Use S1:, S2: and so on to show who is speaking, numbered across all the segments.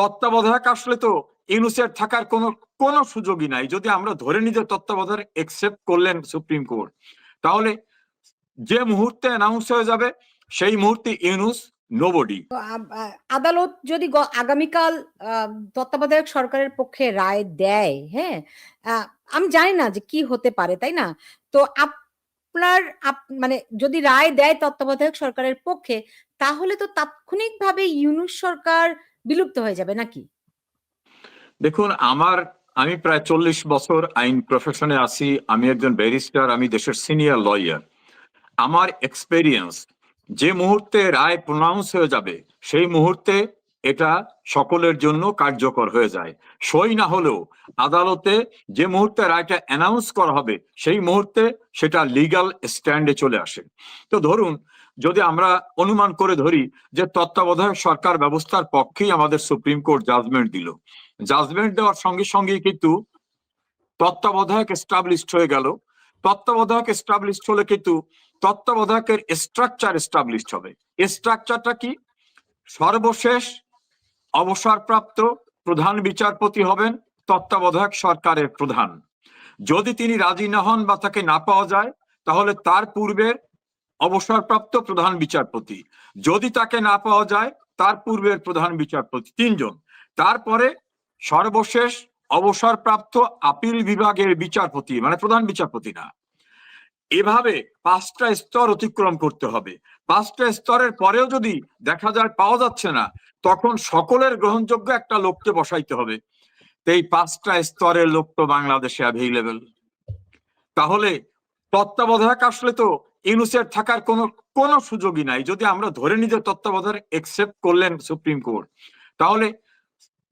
S1: তত্ত্বাবধায়ক আসলে তো ইউনুসের থাকার কোনো কোনো সুযোগই নাই। যদি আমরা ধরে যে তত্ত্বাবধায়ক একসেপ্ট করলেন সুপ্রিম কোর্ট, তাহলে যে মুহূর্তে অ্যানাউন্স হয়ে যাবে, সেই মুহূর্তে ইউনুস নোবডি
S2: আদালত যদি আগামীকাল তত্ত্বাবধায়ক সরকারের পক্ষে রায় দেয় হ্যাঁ? আমি জানি না যে কি হতে পারে, তাই না? তো আপনার, আপ- মানে যদি রায় দেয় তত্ত্বাবধায়ক সরকারের পক্ষে, তাহলে তো তাৎক্ষণিকভাবে ইউনুস সরকার বিলুপ্ত হয়ে যাবে নাকি?
S1: দেখুন, আমার, আমি প্রায় চল্লিশ বছর আইন প্রফেশনে আছি। আমি একজন ব্যারিস্টার আমি দেশের সিনিয়র লয়ার আমার এক্সপেরিয়েন্স যে মুহূর্তে রায় প্রনাউন্স হয়ে যাবে, সেই মুহূর্তে এটা সকলের জন্য কার্যকর হয়ে যায়। সই না হলেও আদালতে যে মুহূর্তে রায়টা অ্যানাউন্স করা হবে, সেই মুহূর্তে সেটা লিগ্যাল স্ট্যান্ডে চলে আসে। তো ধরুন যদি আমরা অনুমান করে ধরি যে তত্ত্বাবধায়ক সরকার ব্যবস্থার পক্ষেই আমাদের সুপ্রিম কোর্ট জাজমেন্ট দিল। জাজমেন্ট দেওয়ার সঙ্গে সঙ্গে কিন্তু তত্ত্বাবধায়ক এস্টাবলিশড হয়ে গেল। তত্ত্বাবধায়ক এস্টাবলিশড হলে কিন্তু তত্ত্বাবধায়কের স্ট্রাকচার এস্টাবলিশড হবে। স্ট্রাকচারটা কি? সর্বশেষ অবসরপ্রাপ্ত প্রধান বিচারপতি হবেন তত্ত্বাবধায়ক সরকারের প্রধান। যদি তিনি রাজি না হন বা তাকে না পাওয়া যায়, তাহলে তার পূর্বের অবসরপ্রাপ্ত প্রধান বিচারপতি। যদি তাকে না পাওয়া যায়, তার পূর্বের প্রধান বিচারপতি তিনজন। তারপরে সর্বশেষ অবসরপ্রাপ্ত আপিল বিভাগের বিচারপতি মানে প্রধান বিচারপতি না এভাবে পাঁচটা স্তর অতিক্রম করতে হবে। পাঁচটা স্তরের পরেও যদি দেখা যায় পাওয়া যাচ্ছে না, তখন সকলের গ্রহণযোগ্য একটা লোককে বসাইতে হবে। এই পাঁচটা স্তরের লোক তো বাংলাদেশে অ্যাভেইলেবল তাহলে তত্ত্বাবধায়ক আসলে তো ইউনুসের থাকার কোনো কোনো সুযোগই নাই। যদি আমরা ধরে নিই যে তত্ত্বাবধায়ক একসেপ্ট করলেন সুপ্রিম কোর্ট তাহলে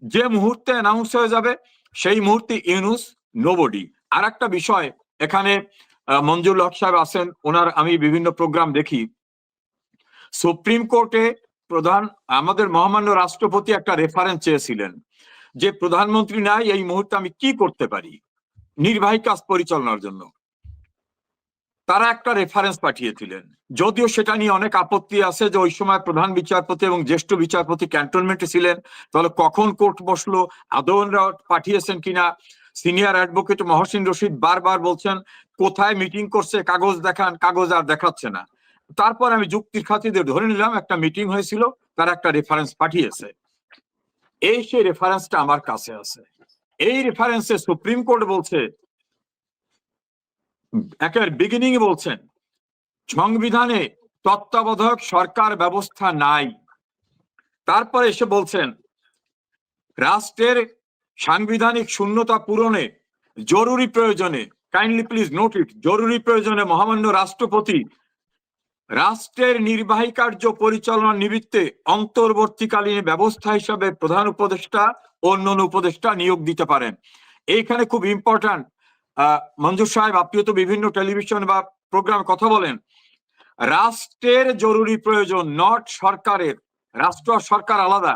S1: যে মুহূর্তে অ্যানাউন্স হয়ে যাবে, সেই মুহূর্তে ইউনুস নোবডি আর একটা বিষয়, এখানে মঞ্জুর হক সাহেব আছেন, ওনার আমি বিভিন্ন প্রোগ্রাম দেখি। সুপ্রিম কোর্টে প্রধান, আমাদের মহামান্য রাষ্ট্রপতি একটা রেফারেন্স চেয়েছিলেন, যে প্রধানমন্ত্রী নাই, এই মুহূর্তে আমি কি করতে পারি? নির্বাহী কাজ পরিচালনার জন্য। তারা একটা রেফারেন্স পাঠিয়েছিলেন। যদিও সেটা নিয়ে অনেক আপত্তি আছে যে ওই সময় প্রধান বিচারপতি এবং জ্যেষ্ঠ বিচারপতি ক্যান্টনমেন্টে ছিলেন। তাহলে কখন কোর্ট বসল আদৌনরা পাঠিয়েছেন কিনা? সিনিয়র অ্যাডভোকেট মহসিন রশিদ বারবার বলছেন, কোথায় মিটিং করছে, কাগজ দেখান, কাগজ আর দেখাচ্ছে না। তারপর আমি যুক্তির খাতিরে ধরে নিলাম, একটা মিটিং হয়েছিল, তারা একটা রেফারেন্স পাঠিয়েছে। এই সেই রেফারেন্সটা আমার কাছে আছে। এই রেফারেন্সে সুপ্রিম কোর্ট বলছে একের বিগিনিং বলছেন, সংবিধানে তত্ত্বাবধায়ক সরকার ব্যবস্থা নাই। তারপরে এসে বলছেন, রাষ্ট্রের সাংবিধানিক শূন্যতা পূরণে জরুরি প্রয়োজনে কাইন্ডলি প্লিজ নোট ইট জরুরি প্রয়োজনে মহামান্য রাষ্ট্রপতি রাষ্ট্রের নির্বাহী কার্য পরিচালনা নিমিত্তে অন্তর্বর্তীকালীন ব্যবস্থা হিসাবে প্রধান উপদেষ্টা অন্যান্য উপদেষ্টা নিয়োগ দিতে পারেন। এইখানে খুব ইম্পর্ট্যান্ট মঞ্জুর সাহেব, আপনিও তো বিভিন্ন টেলিভিশন বা প্রোগ্রাম কথা বলেন। রাষ্ট্রের জরুরি প্রয়োজন নট সরকারের। রাষ্ট্র সরকার আলাদা।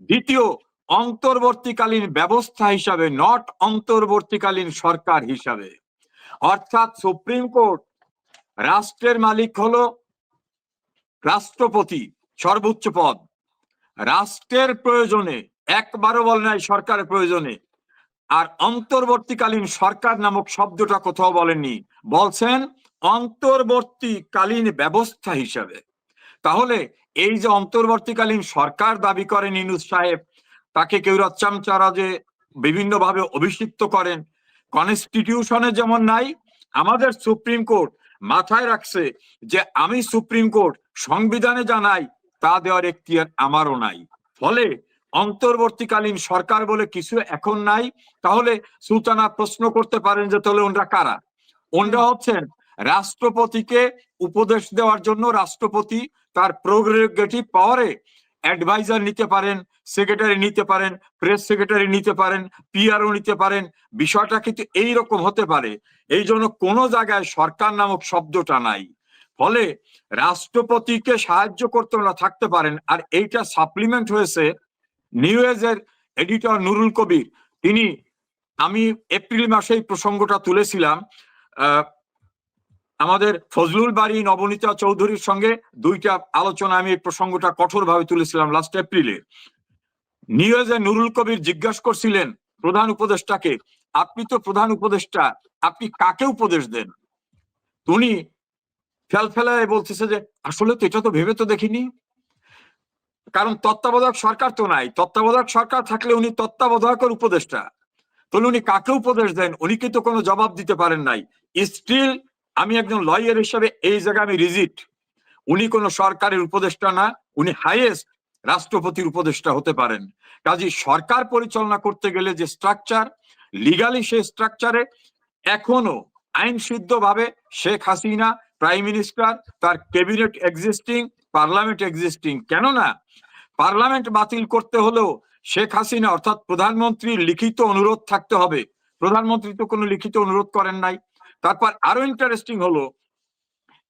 S1: দ্বিতীয়, অন্তর্বর্তীকালীন ব্যবস্থা হিসাবে নট অন্তর্বর্তীকালীন সরকার হিসাবে। অর্থাৎ সুপ্রিম কোর্ট, রাষ্ট্রের মালিক হলো রাষ্ট্রপতি, সর্বোচ্চ পদ। রাষ্ট্রের প্রয়োজনে, একবারও বলে নাই সরকারের প্রয়োজনে আর অন্তর্বর্তীকালীন সরকার নামক শব্দটা কোথাও বলেননি। বলছেন অন্তর্বর্তীকালীন ব্যবস্থা হিসাবে। তাহলে এই যে অন্তর্বর্তীকালীন সরকার দাবি করেন ইনুস সাহেব, তাকে কেউ চামচারা যে বিভিন্নভাবে অভিষিক্ত করেন, কনস্টিটিউশনে যেমন নাই, আমাদের সুপ্রিম কোর্ট মাথায় রাখছে যে আমি সুপ্রিম কোর্ট সংবিধানে জানাই, তা দেওয়ার এখতিয়ার আমারও নাই। ফলে অন্তর্বর্তীকালীন সরকার বলে কিছু এখন নাই। তাহলে সুলতানা প্রশ্ন করতে পারেন যে তাহলে ওনরা কারা? ওনরা হচ্ছেন রাষ্ট্রপতিকে উপদেশ দেওয়ার জন্য রাষ্ট্রপতি তার প্রোগ্রেগেটিভ পাওয়ারে অ্যাডভাইজার নিতে পারেন সেক্রেটারি নিতে পারেন প্রেস সেক্রেটারি নিতে পারেন পিআরও নিতে পারেন। বিষয়টা কিন্তু এই রকম হতে পারে। এই জন্য কোনো জায়গায় সরকার নামক শব্দটা নাই। ফলে রাষ্ট্রপতিকে সাহায্য করতে ওরা থাকতে পারেন। আর এইটা সাপ্লিমেন্ট হয়েছে নিউ এজের এডিটর নুরুল কবির তিনি, আমি এপ্রিল মাসে এই প্রসঙ্গটা তুলেছিলাম আমাদের ফজলুল বাড়ি নবনীতা চৌধুরীর সঙ্গে দুইটা আলোচনা আমি এই প্রসঙ্গটা কঠোরভাবে তুলেছিলাম লাস্ট এপ্রিলে নিউজে নুরুল কবির জিজ্ঞাসা করছিলেন প্রধান উপদেষ্টাকে, আপনি তো প্রধান উপদেষ্টা, আপনি কাকে উপদেশ দেন? উনি ফেল ফেলায় বলতেছে যে, আসলে তো এটা তো ভেবে তো দেখিনি। কারণ তত্ত্বাবধায়ক সরকার তো নাই। তত্ত্বাবধায়ক সরকার থাকলে উনি তত্ত্বাবধায়কের উপদেষ্টা। তাহলে উনি কাকে উপদেশ দেন? উনি কিন্তু কোনো জবাব দিতে পারেন নাই। স্টিল আমি একজন লয়ার হিসেবে এই জায়গায় আমি রিজিট। উনি কোনো সরকারের উপদেষ্টা না, উনি হাইয়েস্ট রাষ্ট্রপতির উপদেষ্টা হতে পারেন। কাজী সরকার পরিচালনা করতে গেলে যে স্ট্রাকচার লিগালি সেই স্ট্রাকচারে এখনও আইন সিদ্ধ ভাবে শেখ হাসিনা প্রাইম মিনিস্টার তার ক্যাবিনেট এক্সিস্টিং পার্লামেন্ট এক্সিস্টিং কেননা পার্লামেন্ট বাতিল করতে হলেও শেখ হাসিনা অর্থাৎ প্রধানমন্ত্রীর লিখিত অনুরোধ থাকতে হবে। প্রধানমন্ত্রী তো কোনো লিখিত অনুরোধ করেন নাই। তারপর আরও ইন্টারেস্টিং হলো,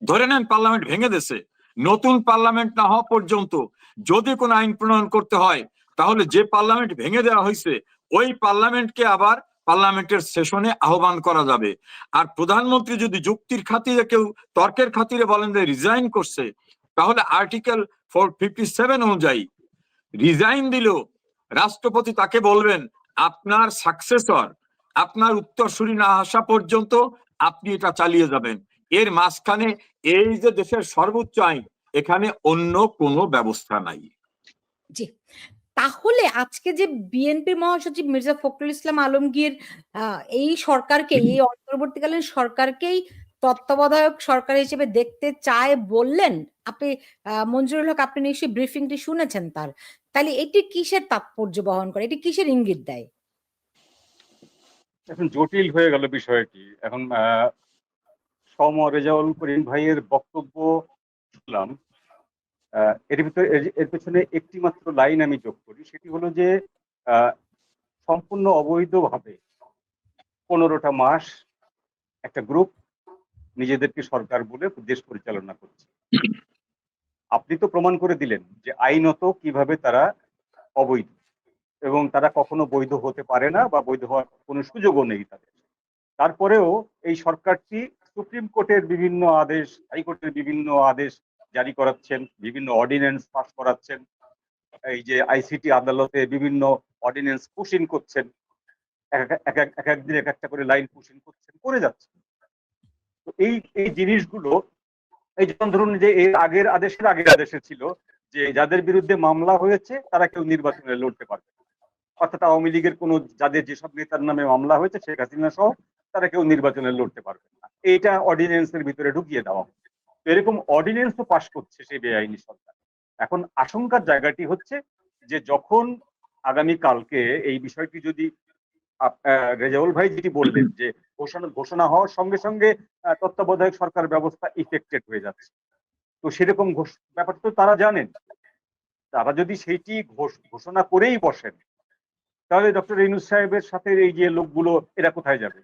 S1: ধরে নেন পার্লামেন্ট ভেঙে দেশে নতুন পার্লামেন্ট না হওয়া পর্যন্ত যদি কোনো আইন প্রণয়ন করতে হয়, তাহলে যে পার্লামেন্ট ভেঙে দেওয়া হয়েছে, ওই পার্লামেন্টকে আবার পার্লামেন্টের সেশনে আহ্বান করা যাবে। আর প্রধানমন্ত্রী যদি যুক্তির খাতিরে কেউ তর্কের খাতিরে বলেন যে রিজাইন করছে তাহলে আর্টিকেল ফোর অনুযায়ী রিজাইন দিল, রাষ্ট্রপতি তাকে বলবেন, আপনার সাকসেসর আপনার উত্তরসূরি না আসা পর্যন্ত আপনি এটা চালিয়ে যাবেন। এর মাঝখানে এই যে দেশের সর্বোচ্চ আইন, এখানে অন্য কোনো ব্যবস্থা নাই।
S2: জি। তাহলে আজকে যে বিএনপি মহাসচিব মির্জা ফখরুল ইসলাম আলমগীর এই সরকারকে, এই অন্তর্বর্তীকালীন সরকারকেই তত্ত্বাবধায়ক সরকার হিসেবে দেখতে চায় বললেন, আপনি মঞ্জুরুল হক, আপনি নিশ্চয়ই ব্রিফিংটি শুনেছেন তার। তাহলে এটি কিসের তাৎপর্য বহন করে? এটি কিসের ইঙ্গিত দেয়?
S3: এখন জটিল হয়ে গেল বিষয়টি। এখন সম রেজাউল করিম ভাইয়ের বক্তব্য শুনলাম। এর ভিতরে, এর- পেছনে একটি মাত্র লাইন আমি যোগ করি। সেটি হলো যে সম্পূর্ণ অবৈধভাবে পনেরোটা মাস একটা গ্রুপ নিজেদেরকে সরকার বলে দেশ পরিচালনা করছে। আপনি তো প্রমাণ করে দিলেন যে আইনত কীভাবে তারা অবৈধ এবং তারা কখনো বৈধ হতে পারে না বা বৈধ হওয়ার কোনো সুযোগও নেই তাদের। তারপরেও এই সরকারটি সুপ্রিম কোর্টের বিভিন্ন আদেশ হাইকোর্টের বিভিন্ন আদেশ জারি করাচ্ছেন, বিভিন্ন অর্ডিন্যান্স পাস করাচ্ছেন, এই যে আইসিটি আদালতে বিভিন্ন অর্ডিন্যান্স পুশিন করছেন, এক এক- এক এক- এক একদিন এক একটা করে লাইন পুশিন করছেন, করে যাচ্ছেন। এই এই জিনিসগুলো, এই যেমন ধরুন যে এর আগের আদেশের আগের আদেশে ছিল যে যাদের বিরুদ্ধে মামলা হয়েছে, তারা কেউ নির্বাচনে লড়তে পারবে। অর্থাৎ আওয়ামী লীগের কোনো যাদের যেসব নেতার নামে মামলা হয়েছে, শেখ হাসিনা সহ, তারা কেউ নির্বাচনে লড়তে পারবে না। এইটা অর্ডিন্যান্সের ভিতরে ঢুকিয়ে দেওয়া হচ্ছে এরকম অর্ডিন্যান্সও পাশ করছে সেই বেআইনি সরকার। এখন আশঙ্কার জায়গাটি হচ্ছে যে যখন আগামী কালকে এই বিষয়টি যদি রেজাউল ভাই যেটি বললেন যে ঘোষণা ঘোষণা হওয়ার সঙ্গে সঙ্গে তত্ত্বাবধায়ক সরকার ব্যবস্থা ইফেক্টেড হয়ে যাচ্ছে। তো সেরকম ব্যাপারটা তো তারা জানেন। তারা যদি সেইটি ঘোষ- ঘোষণা করেই বসেন, তাহলে ডক্টর ইনুস সাহেবের সাথে এই যে লোকগুলো, এরা কোথায় যাবে?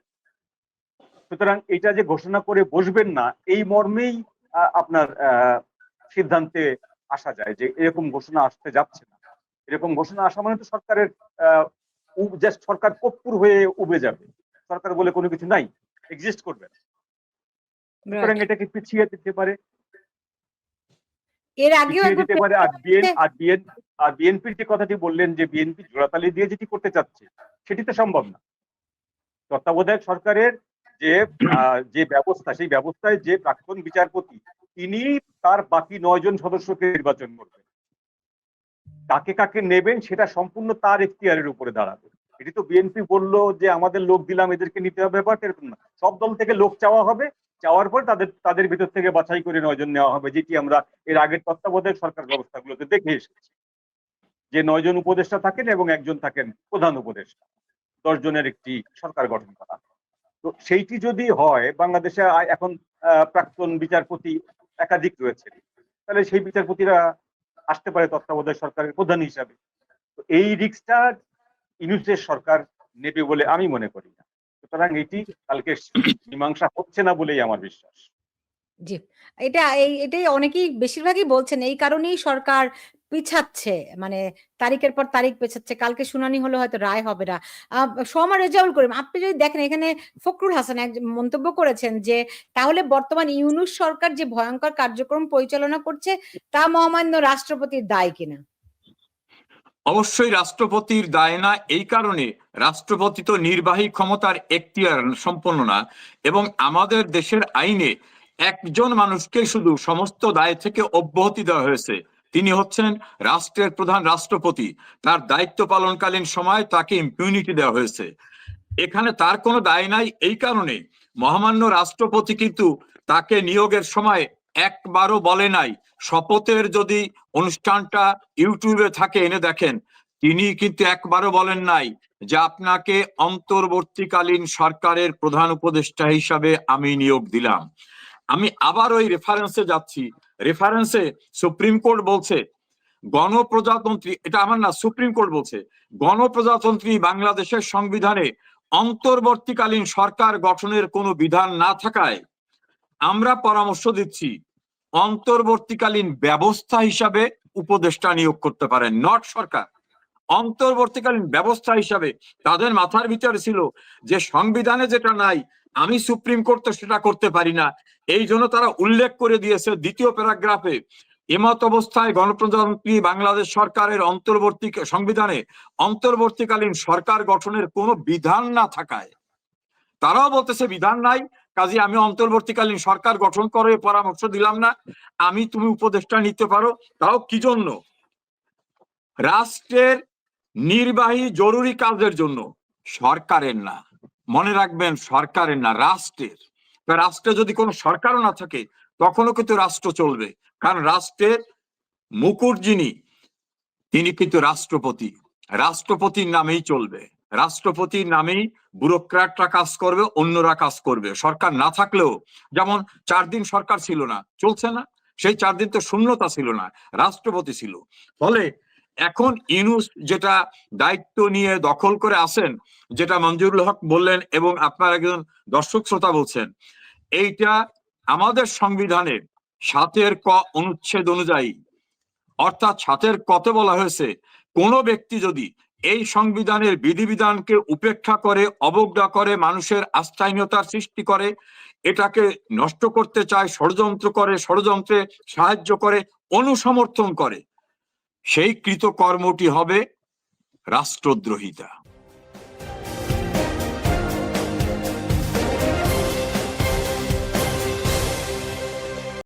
S3: সুতরাং এটা যে ঘোষণা করে বসবেন না, এই মর্মেই আপনার সিদ্ধান্তে আসা যায় যে এরকম ঘোষণা আসতে যাচ্ছে না। এরকম ঘোষণা আসা মানে তো সরকারের জাস্ট সরকার কপ্পুর হয়ে উবে যাবে। সরকার বলে কোনো কিছু নাই এক্সিস্ট করবে সুতরাং এটাকে পিছিয়ে দিতে পারে।
S2: এর আগেও
S3: দিতে পারে। আর বিএন আর বিএন আর বিএনপির যে কথাটি বললেন যে বিএনপি জোড়াতালি দিয়ে যেটি করতে চাচ্ছে সেটি তো সম্ভব না। তত্ত্বাবধায়ক সরকারের যে যে ব্যবস্থা সেই ব্যবস্থায় যে প্রাক্তন বিচারপতি তিনি তার বাকি নয় জন সদস্যকে নির্বাচন করবেন। কাকে কাকে নেবেন সেটা সম্পূর্ণ তার এখতিয়ারের উপরে দাঁড়াবে। এটি তো বিএনপি বলল যে আমাদের লোক দিলাম, এদেরকে নিতে হবে ব্যাপারটা এরকম না। সব দল থেকে লোক চাওয়া হবে, চাওয়ার পর তাদের তাদের ভিতর থেকে বাছাই করে নয়জন নেওয়া হবে, যেটি আমরা এর আগের তত্ত্বাবধায়ক সরকার ব্যবস্থাগুলোতে দেখে এসেছি। যে নয়জন উপদেষ্টা থাকেন এবং একজন থাকেন প্রধান উপদেষ্টা, দশ জনের একটি সরকার গঠন করা। তো সেইটি যদি হয়, বাংলাদেশে এখন প্রাক্তন বিচারপতি একাধিক রয়েছে, তাহলে সেই বিচারপতিরা আসতে পারে তত্ত্বাবধায়ক সরকারের প্রধান হিসাবে। তো এই রিক্সটা ইউনুসের সরকার নেবে বলে আমি মনে করি না। সুতরাং এটি কালকে মীমাংসা হচ্ছে না বলেই আমার বিশ্বাস।
S2: জি, এটা এই, এটাই অনেকেই বেশিরভাগই বলছেন, এই কারণেই সরকার পিছাচ্ছে মানে তারিখের পর তারিখ পেছাচ্ছে, কালকে শুনানি হলে হয়তো রায় হবে না। সোমা রেজাউল করিম, আপনি যদি দেখেন এখানে ফখরুল হাসান এক মন্তব্য করেছেন যে, তাহলে বর্তমান ইউনুস সরকার যে ভয়ঙ্কর কার্যক্রম পরিচালনা করছে, তা মহামান্য রাষ্ট্রপতির দায় কিনা?
S1: অবশ্যই রাষ্ট্রপতির দায় না, এই কারণে রাষ্ট্রপতি তো নির্বাহী ক্ষমতার এখতিয়ার সম্পন্ন না এবং আমাদের দেশের আইনে একজন মানুষকে শুধু সমস্ত দায় থেকে অব্যাহতি দেওয়া হয়েছে। তিনি হচ্ছেন রাষ্ট্রের প্রধান রাষ্ট্রপতি। তার দায়িত্ব পালনকালীন সময় তাকে ইম্পিউনিটি দেওয়া হয়েছে। এখানে তার কোনো দায় নাই, এই কারণে মহামান্য রাষ্ট্রপতি কিন্তু তাকে নিয়োগের সময় একবারও বলে নাই। শপথের যদি অনুষ্ঠানটা ইউটিউবে থাকে, এনে দেখেন, তিনি কিন্তু একবারও বলেন নাই যে আপনাকে অন্তর্বর্তীকালীন সরকারের প্রধান উপদেষ্টা হিসাবে আমি নিয়োগ দিলাম। আমি আবার ওই রেফারেন্সে যাচ্ছি। রেফারেন্সে সুপ্রিম কোর্ট বলছে, গণপ্রজাতন্ত্রী, এটা আমার না সুপ্রিম কোর্ট বলছে, গণপ্রজাতন্ত্রী বাংলাদেশের সংবিধানে অন্তর্বর্তীকালীন সরকার গঠনের কোনো বিধান না থাকায় আমরা পরামর্শ দিচ্ছি, অন্তর্বর্তীকালীন ব্যবস্থা হিসাবে উপদেষ্টা নিয়োগ করতে পারেন নট সরকার। অন্তর্বর্তীকালীন ব্যবস্থা হিসাবে তাদের মাথার ভিতরে ছিল যে সংবিধানে যেটা নাই, আমি সুপ্রিম কোর্ট সেটা করতে পারি না। এই জন্য তারা উল্লেখ করে দিয়েছে দ্বিতীয় প্যারাগ্রাফে, এমত অবস্থায় গণপ্রজাতন্ত্রী বাংলাদেশ সরকারের অন্তর্বর্তী, সংবিধানে অন্তর্বর্তীকালীন সরকার গঠনের কোনো বিধান না থাকায়। তারাও বলতেছে বিধান নাই কাজে আমি অন্তর্বর্তীকালীন সরকার গঠন করে পরামর্শ দিলাম না। আমি তুমি উপদেষ্টা নিতে পারো। তাও কি জন্য? রাষ্ট্রের নির্বাহী জরুরি কাজের জন্য। সরকারের না। মনে রাখবেন, সরকারের না, রাষ্ট্রের। রাষ্ট্রে যদি কোনো সরকারও না থাকে, তখনও কিন্তু রাষ্ট্র চলবে। কারণ রাষ্ট্রের মুকুট যিনি, তিনি কিন্তু রাষ্ট্রপতি। রাষ্ট্রপতির নামেই চলবে। রাষ্ট্রপতির নামেই ব্যুরোক্রাটরা কাজ করবে, অন্যরা কাজ করবে। সরকার না থাকলেও, যেমন চার দিন সরকার ছিল না, চলছে না। সেই চার দিন তো শূন্যতা ছিল না, রাষ্ট্রপতি ছিল। ফলে এখন ইনুস যেটা দায়িত্ব নিয়ে দখল করে আসেন যেটা মঞ্জুরুল হক বললেন এবং আপনার একজন দর্শক শ্রোতা বলছেন, এইটা আমাদের সংবিধানে সাতের ক অনুচ্ছেদ অনুযায়ী, অর্থাৎ সাতের কতে বলা হয়েছে, কোন ব্যক্তি যদি এই সংবিধানের বিধিবিধানকে উপেক্ষা করে, অবজ্ঞা করে, মানুষের আস্থাহীনতার সৃষ্টি করে, এটাকে নষ্ট করতে চায়, ষড়যন্ত্র করে, ষড়যন্ত্রে সাহায্য করে, অনুসমর্থন করে। সেই কৃত কর্মটি হবে রাষ্ট্রদ্রোহিতা।